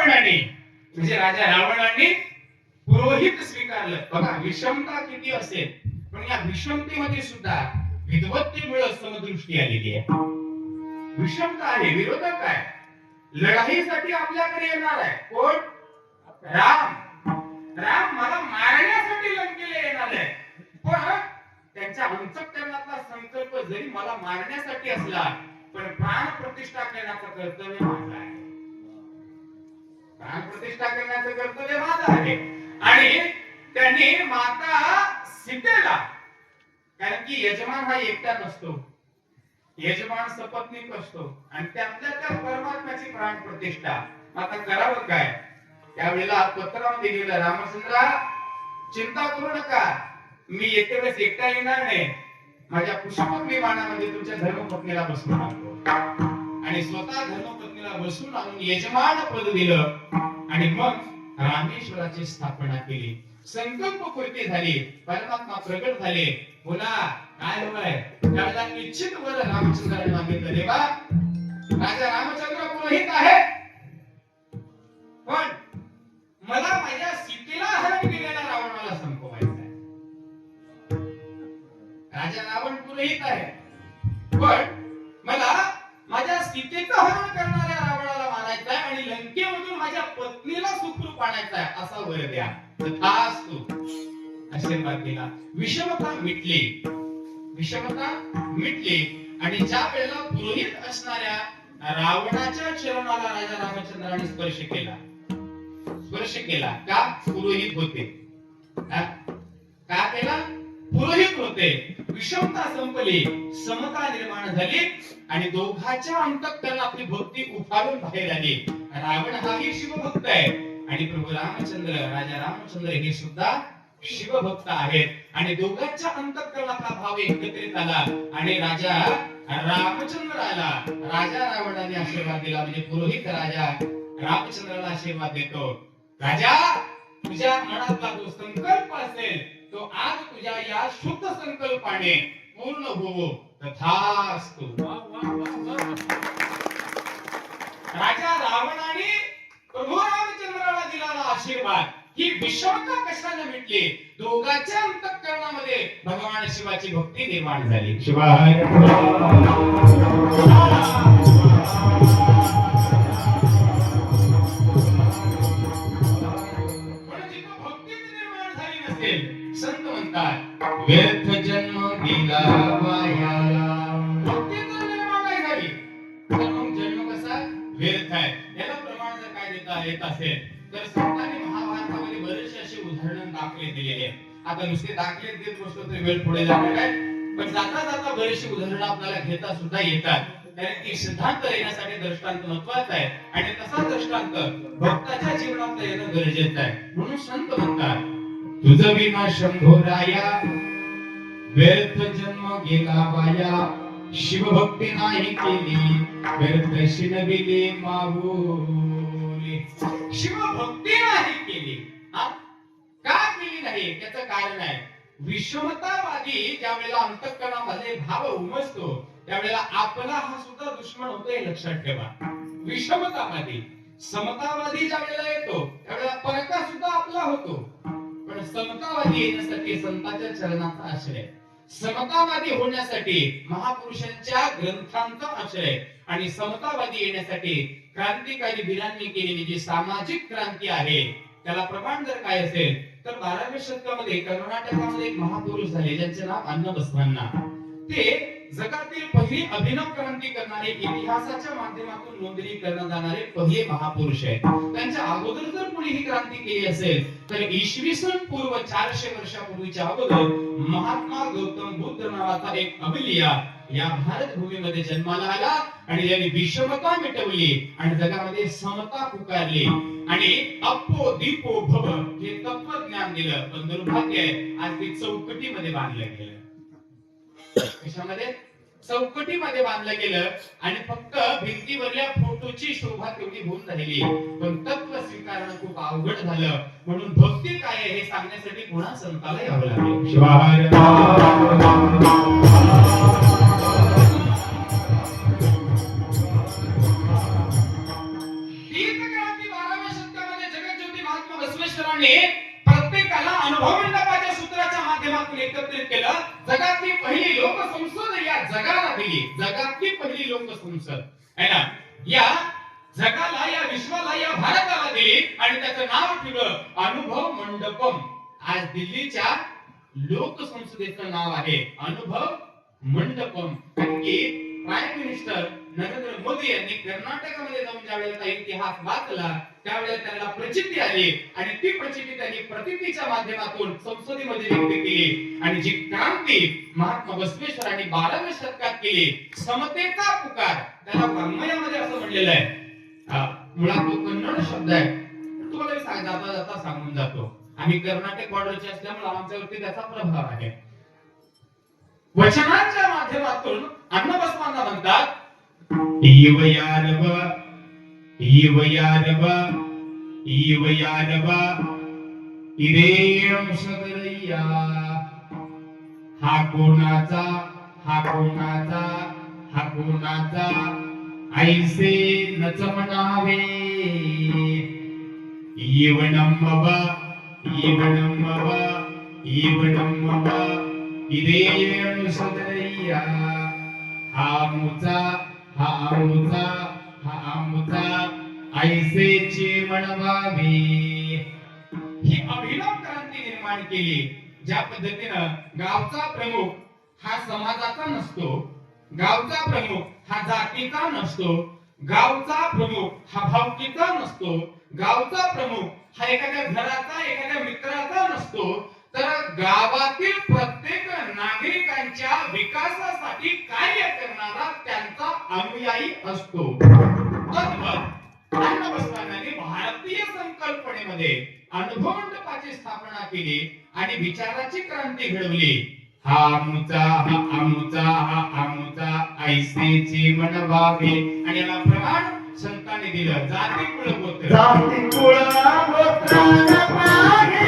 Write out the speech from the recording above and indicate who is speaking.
Speaker 1: रावणाने म्हणजे राजा रावणाने पुरोहित स्वीकारलं. बघा विषमता किती असेल पण या विषमतेमध्ये सुद्धा विद्वत्तेमुळे समदृष्टी आलेली आहे. विषमता आहे विरोधक आहे. लढाईसाठी आपल्याकडे येणार आहे. कोण? राम. राम मला मारण्यासाठी लंकेला येणार आहे. पण त्यांच्या अंतकरणातला संकल्प जरी मला मारण्यासाठी असला पण प्राण प्रतिष्ठा करण्याचं कर्तव्य माझं आहे. प्राण प्रतिष्ठा करण्याचं कर्तव्य माझं आहे. आणि त्यांनी माता सीतेला कारण की यजमान हा एकटा नसतो. यजमान सपत्नीक असतो आणि त्यातल्या त्या परमात्म्याची प्राण प्रतिष्ठा. आता करावं काय? त्यावेळेला पत्रामध्ये लिहिलं रामचंद्रा चिंता करू नका. मी येते वेळेस एकटा येणार नाही. माझ्या पुष्पक विमानामध्ये तुमच्या धर्मपत्नीला बसणार आणि स्वतः धर्मपत्नीला वसूल आणून यजमान पद दिलं. आणि मग रामेश्वराची स्थापना केली. संकल्प पूर्ती झाली? परमात्मा प्रगट झाले. मुला काय हवंय त्याला निश्चित वर रामचंद्राने मागितलं. देवा राजा रामचंद्र पुरोहित आहे. पण मला माझ्या सीतेला हरण केलेला रावणाला संपवायचा आहे राजा रावण पुरोहित आहे. पण मला माझ्या सीतेचं हरण करणाऱ्या रावणाला मारायचं आहे आणि लंकेमधून माझ्या पत्नीला करायचा आहे असा वर द्या. तथास्तु आशीर्वाद दिला विषमता मिटली. विषमता मिटली. आणि ज्या वेळेला पुरोहित असणाऱ्या रावणाच्या चरणाला राजा रामचंद्राने स्पर्श केला. स्पर्श केला. का? पुरोहित होते. का केला? पुरोहित होते. विषमता संपली. समता निर्माण झाली. आणि दोघांच्या अंतकरणातली भक्ती उफाळून बाहेर आली. रावण हाही शिवभक्त आहे. आणि प्रभू रामचंद्र राजा रामचंद्र हे सुद्धा शिवभक्त आहेत. आणि दोघांच्या अंतकरणातला भाव एकत्रित आला आणि राजा रामचंद्राला राजा रावणाने आशीर्वाद दिला. म्हणजे पुरोहित राजा रामचंद्राला आशीर्वाद देतो. राजा तुझ्या मनातला जो संकल्प असेल तो आज तुझ्या या शुद्ध संकल्पाने पूर्ण होवो. तथास्तु. राजा रावणाने प्रभू राम आशीर्वाद. ही विषमता कशाने भेटली? दोघांच्या अंतकरणामध्ये भगवान शिवाची भक्ती निर्माण झाली. शिवाय. पण निर्माण झाली नसेल संत म्हणतात व्यर्थ जन्म दिला वायाला भक्ती निर्माण नाही झाली. तर मग जन्म कसा? व्यर्थ आहे. याला प्रमाण जर काय देता येत असेल तर संत उदाहरण दिलेली आहे. आता नुसते दाखले देत बसलो तरी वेळ पुढे जाणार काय पण जाता जाता बरीचशी उदाहरणं आपल्याला घेता सुद्धा येतात. कारण की सिद्धांत येण्यासाठी दृष्टांत महत्त्वाचा आहे. आणि तसा दृष्टांत भक्ताच्या जीवनात येणं गरजेचं आहे. म्हणून संत म्हणतात तुझ विना शंभो राया व्यर्थ जन्म गेला वाया. शिवभक्ती नाही केली व्यर्थ शिनविले माऊली शिवभक्ती नाही केली. हा? केली नाही त्याचं कारण आहे विषमतावादी ज्या वेळेला अंतकरणामध्ये भाव उमजतो त्यावेळेला आपला हा सुद्धा दुश्मन होतो हे लक्षात ठेवा. विषमतावादी. समतावादी ज्या वेळेला येतो त्यावेळेला परका सुद्धा आपला होतो. पण समतावादी येण्यासाठी संतांच्या चरणाचा आश्रय. समतावादी होण्यासाठी महापुरुषांच्या ग्रंथांचा आश्रय. आणि समतावादी येण्यासाठी क्रांतिकारी वीरांनी केलेली जी सामाजिक क्रांती आहे त्याला प्रमाण जर काय असेल तर बाराव्या शतकामध्ये कर्नाटकामध्ये एक महापुरुष झाले ज्यांचे नाव अन्नबसवांना ते जगातील पहिली अभिनव क्रांती करणारे इतिहासाच्या माध्यमातून नोंदणी करण्यात जाणारे पहिले महापुरुष आहेत. त्यांच्या अगोदर जर कोणी ही क्रांती केली असेल तर इसवी सन पूर्व चारशे वर्षापूर्वीच्या अगोदर महात्मा गौतम बुद्ध नावाचा एक अभिलिया या भारत भूमीमध्ये जन्माला आला. आणि त्यांनी विषमता मिटवली आणि जगामध्ये समता पुकारली आणि अप्पो दीपो भव हे तत्वज्ञान दिलं पण दुर्भाग्य आहे आज ते चौकटीमध्ये बांधलं गेलं कशामध्ये चौकटीमध्ये बांधलं गेलं आणि फक्त भिंतीवरल्या फोटोची शोभा तेवढी होऊन राहिली पण तत्व स्वीकारणं खूप अवघड झालं म्हणून भक्ती काय हे सांगण्यासाठी पुन्हा संताला यावं लागेल शिवाय बसवेश्वरांनी प्रत्येकाला अनुभव मंडपाच्या सूत्राच्या माध्यमातून एकत्रित केलं. जगातली पहिली लोकसंसद या जगाला दिली. जगातली पहिली लोकसंसद. आहे ना? या जगाला या विश्वाला या भारताला दिली आणि त्याचं नाव ठेवलं अनुभव मंडपम आज दिल्लीच्या लोकसंसदेचं नाव आहे अनुभव मंडपम की प्राईम मिनिस्टर नरेंद्र मोदी यांनी कर्नाटकामध्ये जाऊन ज्या वेळेला इतिहास वाचला त्यावेळेला त्यांना प्रचिती आली. आणि ती प्रचिती त्यांनी प्रतितीच्या माध्यमातून संसदेमध्ये व्यक्त केली. आणि जी क्रांती महात्मा बसवेश्वरांनी बाराव्या शतकात केली समतेचा पुकार त्याला वाङ्मयामध्ये असं म्हणलेलं आहे. मुळात तो कन्नड शब्द आहे. तुम्हाला सांग जाता जाता सांगून जातो. आम्ही कर्नाटक बॉर्डरचे असल्यामुळे आमच्यावरती त्याचा प्रभाव आहे. वचनांच्या माध्यमातून अन्नबस्वांना म्हणतात इवयारव इवयारव इवयारव इरेम सगरय्या हा कोणाचा हा कोणाचा हा कोणाचा ऐसे नच म्हणावे येवणम्मव येवणम्मव येवणम्मव इदेयणु सदरय्या हा मुचा हा आमुचा हा आमुचा ऐसेचे म्हणवावे ही अभिनव क्रांती निर्माण केली ज्या पद्धतीनं गावचा प्रमुख हा समाजाचा नसतो गावचा प्रमुख हा जातीचा नसतो गावचा प्रमुख हा भावकीचा नसतो गावचा प्रमुख हा एखाद्या घराचा एखाद्या मित्राचा नसतो तर गावातील प्रत्येक नागरिकांच्या विकासासाठी कार्य अनुयायी असतो. तद्वत भारतीय संकल्पनेमध्ये अनुभव मंडपाची स्थापना केली आणि विचाराची क्रांती घडवली. हा आमचा हा आमचा हा आमुचा ऐसेचे मनवावे आणि याला प्रमाण संतांनी दिलं. जाती कुळ गोत्र.
Speaker 2: जाती कुळ गोत्र.